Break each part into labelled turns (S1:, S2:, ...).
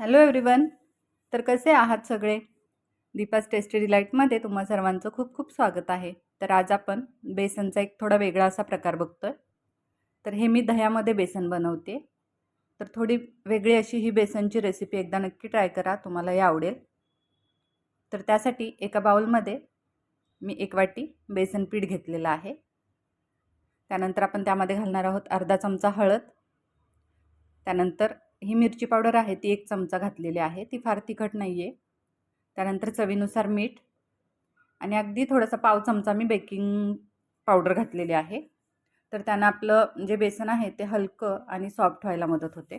S1: Hello everyone तर कसे आहात सगळे? दीपास टेस्टी डिलाईटमध्ये तुम्हा सर्वांचं खूप खूप स्वागत आहे. तर आज आपण बेसनचा एक थोडा वेगळा असा प्रकार बघतो आहे तर हे मी दह्यामध्ये बेसन बनवते. तर थोडी वेगळी अशी ही बेसनची रेसिपी एकदा नक्की ट्राय करा तुम्हाला हे आवडेल. तर त्यासाठी एका बाउलमध्ये मी एक वाटी बेसन पीठ घेतलेलं आहे. त्यानंतर आपण त्यामध्ये घालणार आहोत अर्धा चमचा हळद. त्यानंतर ही मिरची पावडर आहे ती एक चमचा घातलेली आहे. ती फार तिखट नाही आहे त्यानंतर चवीनुसार मीठ आणि अगदी थोडासा पाव चमचा मी बेकिंग पावडर घातलेली आहे. तर त्यानं आपलं जे बेसन आहे ते हलकं आणि सॉफ्ट व्हायला मदत होते.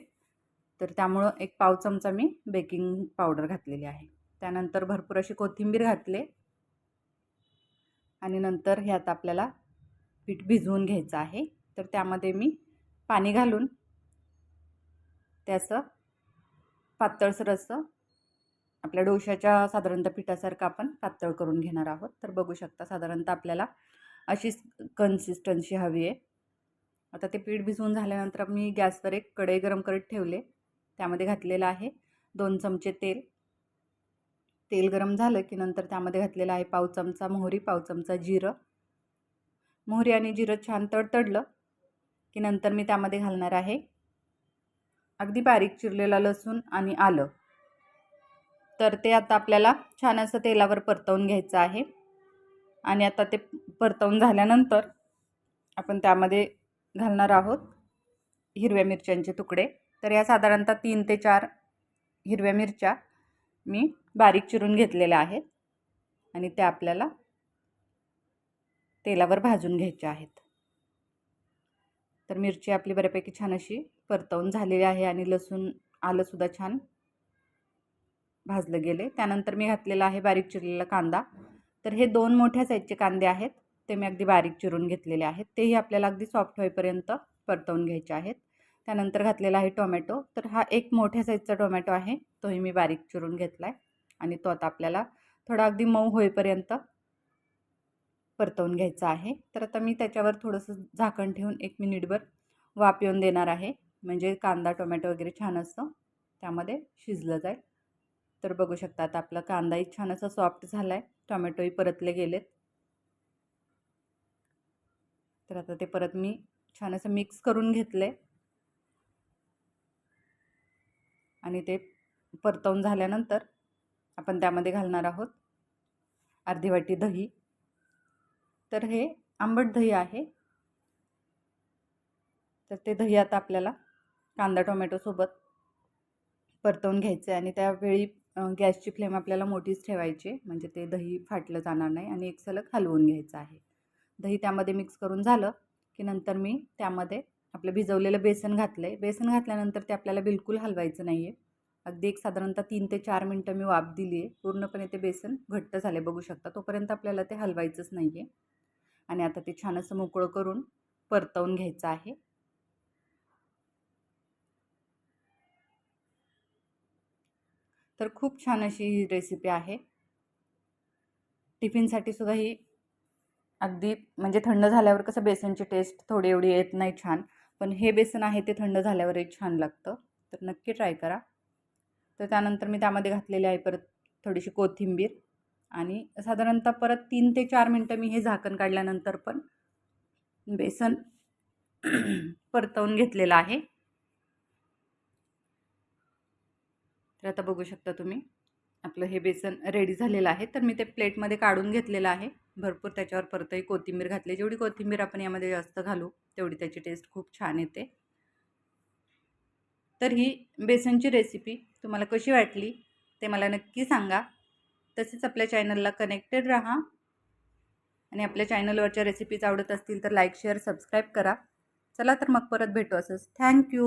S1: तर त्यामुळं एक पाव चमचा मी बेकिंग पावडर घातलेली आहे. त्यानंतर भरपूर अशी कोथिंबीर घातले. आणि नंतर ह्यात आपल्याला पीठ भिजवून घ्यायचं आहे. तर त्यामध्ये मी पाणी घालून त्याचं पातळसर असं आपल्या डोशाच्या साधारणतः पिठासारखं आपण पातळ करून घेणार आहोत. तर बघू शकता साधारणतः आपल्याला अशीच कन्सिस्टन्सी हवी आहे. आता ते पीठ भिजवून झाल्यानंतर मी गॅसवर एक कढई गरम करत ठेवले. त्यामध्ये घातलेलं आहे दोन चमचे तेल. तेल गरम झालं की नंतर त्यामध्ये घातलेलं आहे पाव चमचा मोहरी पाव चमचा जिरं. मोहरी आणि जिरं छान तडतडलं की नंतर मी त्यामध्ये घालणार आहे अगदी बारीक चिरलेला लसूण आणि आलं. तर ते आता आपल्याला छान असं तेलावर परतवून घ्यायचं आहे. आणि आता ते परतवून झाल्यानंतर आपण त्यामध्ये घालणार आहोत हिरव्या मिरच्यांचे तुकडे. तर या साधारणतः तीन ते चार हिरव्या मिरच्या मी बारीक चिरून घेतलेल्या आहेत. आणि त्या आपल्याला तेलावर भाजून घ्यायच्या आहेत. तर मिरची आपली बऱ्यापैकी छान अशी परतवून झालेली आहे आणि लसूण आलंसुद्धा छान भाजलं गेले त्यानंतर मी घातलेला आहे बारीक चिरलेला कांदा. तर हे दोन मोठ्या साईजचे कांदे आहेत. ते मी अगदी बारीक चिरून घेतलेले आहेत. तेही आपल्याला अगदी सॉफ्ट होईपर्यंत परतवून घ्यायचे आहेत. त्यानंतर घातलेला आहे टोमॅटो. तर हा एक मोठ्या साईजचा टोमॅटो आहे. तोही मी बारीक चिरून घेतला आहे आणि तो आता आपल्याला थोडा अगदी मऊ होईपर्यंत परतवून घ्यायचं आहे. तर आता मी त्याच्यावर थोडंसं झाकण ठेवून एक मिनिटभर वाफ येऊन देणार आहे. म्हणजे कांदा टोमॅटो वगैरे छान असतं त्यामध्ये शिजलं जाईल. तर बघू शकता आता आपला कांदाही छान असा सॉफ्ट झाला आहे टोमॅटोही परतले गेलेत. तर आता ते परत मी छान असं मिक्स करून घेतले आणि ते परतवून झाल्यानंतर आपण त्यामध्ये घालणार आहोत अर्धी वाटी दही. तर हे आंबट दही आहे. तर ते दही आता आपल्याला कांदा टोमॅटोसोबत परतवून घ्यायचं आहे आणि त्यावेळी गॅसची फ्लेम आपल्याला मोठीच ठेवायची म्हणजे ते दही फाटलं जाणार नाही आणि एक सलग हलवून घ्यायचं आहे. दही त्यामध्ये मिक्स करून झालं की नंतर मी त्यामध्ये आपलं भिजवलेलं बेसन घातलं आहे बेसन घातल्यानंतर ते आपल्याला बिलकुल हलवायचं नाही आहे अगदी एक साधारणतः तीन ते चार मिनटं मी वाफ दिली आहे पूर्णपणे ते बेसन घट्ट झाले बघू शकता. तोपर्यंत आपल्याला ते हलवायचंच नाही आहे आणि आता ते छान असं मोकळं करून परतवून घ्यायचं आहे. तर खूप छान अशी ही रेसिपी आहे. टिफिनसाठी सुद्धा ही अगदी म्हणजे थंड झाल्यावर कसं बेसनची टेस्ट थोडी एवढी येत नाही छान पण हे बेसन आहे ते थंड झाल्यावरही छान लागतं. तर नक्की ट्राय करा. तर त्यानंतर मी त्यामध्ये घातलेली आहे परत थोडीशी कोथिंबीर. आणि साधारणतः परत तीन ते चार मिनटं मी हे झाकण काढल्यानंतर पण बेसन परतवून घेतलेलं आहे. तर आता बघू शकता तुम्ही आपलं हे बेसन रेडी झालेलं आहे. तर मी ते प्लेटमध्ये काढून घेतलेलं आहे. भरपूर त्याच्यावर परतही कोथिंबीर घातली. जेवढी कोथिंबीर आपण यामध्ये जास्त घालू तेवढी त्याची टेस्ट खूप छान येते. तर ही बेसनची रेसिपी तुम्हाला कशी वाटली ते मला नक्की सांगा. तसेच आपल्या चॅनलला कनेक्टेड राहा. आणि आपल्या चॅनलवरच्या रेसिपीज आवडत असतील तर लाईक शेअर सबस्क्राईब करा. चला तर मग परत भेटू असंच. थँक्यू